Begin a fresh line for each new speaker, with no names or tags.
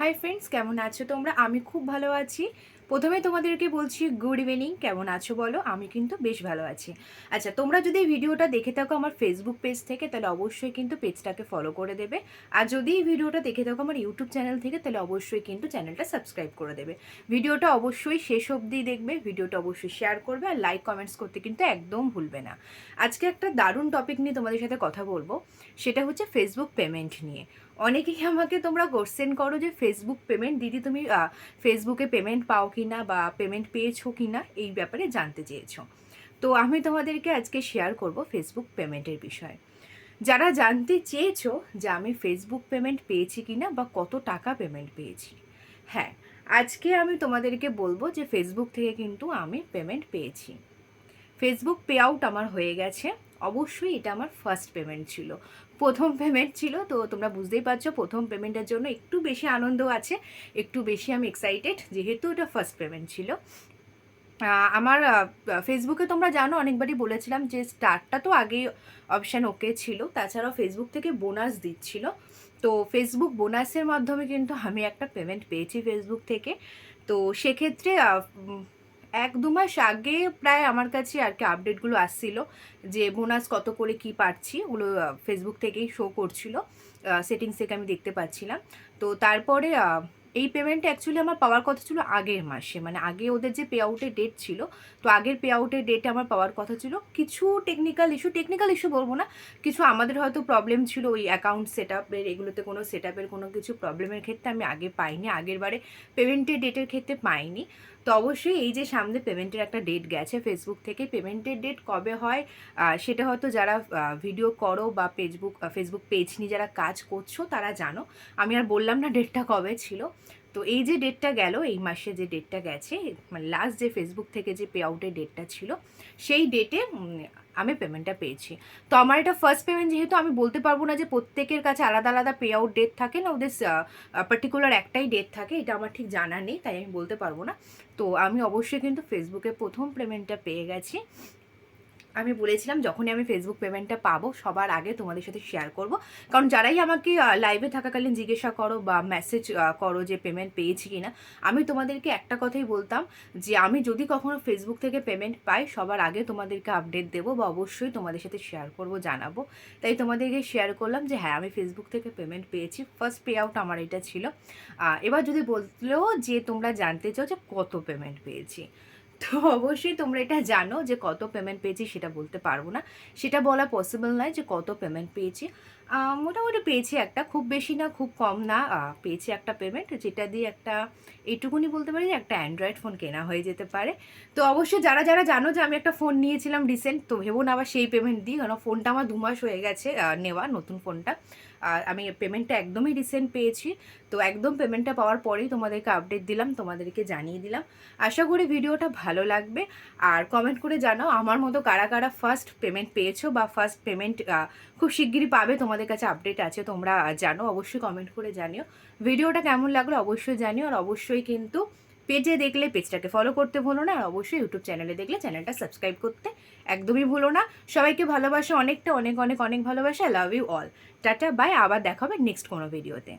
Hi friends কেমন আছো তোমরা? আমি খুব ভালো আছি। প্রথমে তোমাদেরকে বলছি, গুড ইভিনিং, কেমন আছো বলো? আমি কিন্তু বেশ ভালো আছি। আচ্ছা তোমরা যদি এই ভিডিওটা দেখে থাকো আমার ফেসবুক পেজ থেকে, তাহলে অবশ্যই কিন্তু পেজটাকে ফলো করে দেবে। আর যদি এই ভিডিওটা দেখে থাকো আমার ইউটিউব চ্যানেল থেকে, তাহলে অবশ্যই কিন্তু চ্যানেলটা সাবস্ক্রাইব করে দেবে। ভিডিওটা অবশ্যই শেষ অবধি দেখবে, ভিডিওটা অবশ্যই শেয়ার করবে, আর লাইক কমেন্টস করতে কিন্তু একদম ভুলবে না। আজকে একটা দারুণ টপিক নিয়ে তোমাদের সাথে কথা বলব, সেটা হচ্ছে ফেসবুক পেমেন্ট নিয়ে। অনেকেই আমাকে তোমরা কোশ্চেন করো যে ফেসবুক পেমেন্ট দিদি, তুমি ফেসবুকে পেমেন্ট পাও কি না বা পেমেন্ট পেয়েছ কি না এই ব্যাপারে জানতে চেয়েছো। তো আমি তোমাদেরকে আজকে শেয়ার করব ফেসবুক পেমেন্টের বিষয়ে। যারা জানতে চেয়েছো যে আমি ফেসবুক পেমেন্ট পেয়েছি কি না বা কত টাকা পেমেন্ট পেয়েছি হ্যাঁ আজকে আমি তোমাদেরকে বলব যে ফেসবুক থেকে কিন্তু আমি পেমেন্ট পেয়েছি। ফেসবুক পে আউট আমার হয়ে গেছে। অবশ্যই এটা আমার ফার্স্ট পেমেন্ট ছিল। প্রথম পেমেন্ট ছিল, তো তোমরা বুঝতেই পারছ, প্রথম পেমেন্টের জন্য একটু বেশি আনন্দ আছে, একটু বেশি আমি এক্সাইটেড যেহেতু এটা ফার্স্ট পেমেন্ট ছিল। আমার ফেসবুকে তোমরা জানো, অনেকবারই বলেছিলাম যে স্টার্টটা তো আগেই অপশান ওকে ছিল, তাছাড়াও ফেসবুক থেকে বোনাস দিচ্ছিল। তো ফেসবুক বোনাসের মাধ্যমে কিন্তু আমি একটা পেমেন্ট পেয়েছি ফেসবুক থেকে। তো সেক্ষেত্রে এক দু মাস আগে প্রায় আমার কাছে আর কি আপডেটগুলো আসছিল যে, বোনাস, কত করে কি পাচ্ছি ওগুলো ফেসবুক থেকেই শো করছিল। সেটিংস থেকে আমি দেখতে পাচ্ছিলাম। তো তারপরে এই পেমেন্ট অ্যাকচুয়ালি আমার পাওয়ার কথা ছিল আগের মাসে। মানে আগে ওদের যে পে আউটের ডেট ছিল, তো আগের পে আউটের ডেটে আমার পাওয়ার কথা ছিল। কিছু টেকনিক্যাল ইস্যু টেকনিক্যাল ইস্যু বলব না, কিছু আমাদের হয়তো প্রবলেম ছিল ওই অ্যাকাউন্ট সেট আপের এগুলোতে কোনো সেট আপের কোনো কিছু প্রবলেমের ক্ষেত্রে আমি আগে পাইনি। আগের বারে পেমেন্টের ডেটের ক্ষেত্রে পাইনি। তো অবশ্যই এই যে সামনে পেমেন্টের একটা ডেট গেছে ফেসবুক থেকে পেমেন্টের ডেট কবে হয় সেটা হয়তো যারা ভিডিও করো বা ফেসবুক ফেসবুক পেজ নিয়ে যারা কাজ করছ তারা জানো। আমি আর বললাম না ডেটটা কবে ছিল। তো এই যে ডেটটা গেল, এই মাসে যে ডেটটা গেছে মানে লাস্ট যে ফেসবুক থেকে যে পে আউটের ডেটটা ছিল, সেই ডেটে আমি পেমেন্টটা পেয়েছি। তো আমার এটা ফার্স্ট পেমেন্ট যেহেতু আমি বলতে পারব না যে প্রত্যেকের কাছে আলাদা আলাদা পে আউট ডেট থাকে না, ওদের পার্টিকুলার একটাই ডেট থাকে, এটা আমার ঠিক জানা নেই, তাই আমি বলতে পারব না। তো আমি অবশ্যই কিন্তু ফেসবুকে প্রথম পেমেন্টটা পেয়ে গেছি। আমি বলেছিলাম, যখনই আমি ফেসবুক পেমেন্টটা পাবো, সবার আগে তোমাদের সাথে শেয়ার করব। কারণ যারাই আমাকে লাইভে থাকাকালীন জিজ্ঞাসা করো বা মেসেজ করো যে পেমেন্ট পেয়েছি কি না আমি তোমাদেরকে একটা কথাই বলতাম যে, আমি যদি কখনো ফেসবুক থেকে পেমেন্ট পাই, সবার আগে তোমাদেরকে আপডেট দেবো বা অবশ্যই তোমাদের সাথে শেয়ার করব, জানাব। তাই তোমাদেরকে শেয়ার করলাম যে হ্যাঁ আমি ফেসবুক থেকে পেমেন্ট পেয়েছি ফার্স্ট পে আউট আমার এটা ছিল। এবার যদি বললেও যে, তোমরা জানতে চাও যে, কত পেমেন্ট পেয়েছি। তো অবশ্যই তোমরা এটা জানো যে কত পেমেন্ট পেয়েছি সেটা বলতে পারব না। সেটা বলা পসিবল নয় যে কত পেমেন্ট পেয়েছি। মোটামুটি পেয়েছি একটা, খুব বেশি না, খুব কম না। পেয়েছি একটা পেমেন্ট যেটা দিয়ে একটা এটুকুনি বলতে পারি যে একটা অ্যান্ড্রয়েড ফোন কেনা হয়ে যেতে পারে। তো অবশ্যই যারা যারা জানো যে আমি একটা ফোন নিয়েছিলাম রিসেন্ট তো ভেবো না আবার সেই পেমেন্ট দিই কারণ ফোনটা আমার দু মাস হয়ে গেছে নেওয়া নতুন ফোনটা আর আমি পেমেন্টটা একদমই রিসেন্ট পেয়েছি। তো একদম পেমেন্টটা পাওয়ার পরেই তোমাদেরকে আপডেট দিলাম, তোমাদেরকে জানিয়ে দিলাম। আশা করি ভিডিওটা ভালো লাগবে। আর কমেন্ট করে জানাও আমার মতো কারা কারা ফার্স্ট পেমেন্ট পেয়েছ বা ফার্স্ট পেমেন্ট খুব শিগগিরই পাবে, তোমাদের কাছে আপডেট আছে, তোমরা জানো, অবশ্যই কমেন্ট করে জানিও। ভিডিওটা কেমন লাগল অবশ্যই জানিও আর অবশ্যই কিন্তু পেজে দেখলে পেজটাকে ফলো করতে ভুলো না আর অবশ্যই ইউটিউব চ্যানেলে দেখলে চ্যানেলটা সাবস্ক্রাইব করতে একদমই ভুলো না। সবাইকে ভালোবাসা অনেকটা, অনেক অনেক অনেক ভালোবাসা love you all tata bye আবার দেখা হবে নেক্সট কোনো ভিডিওতে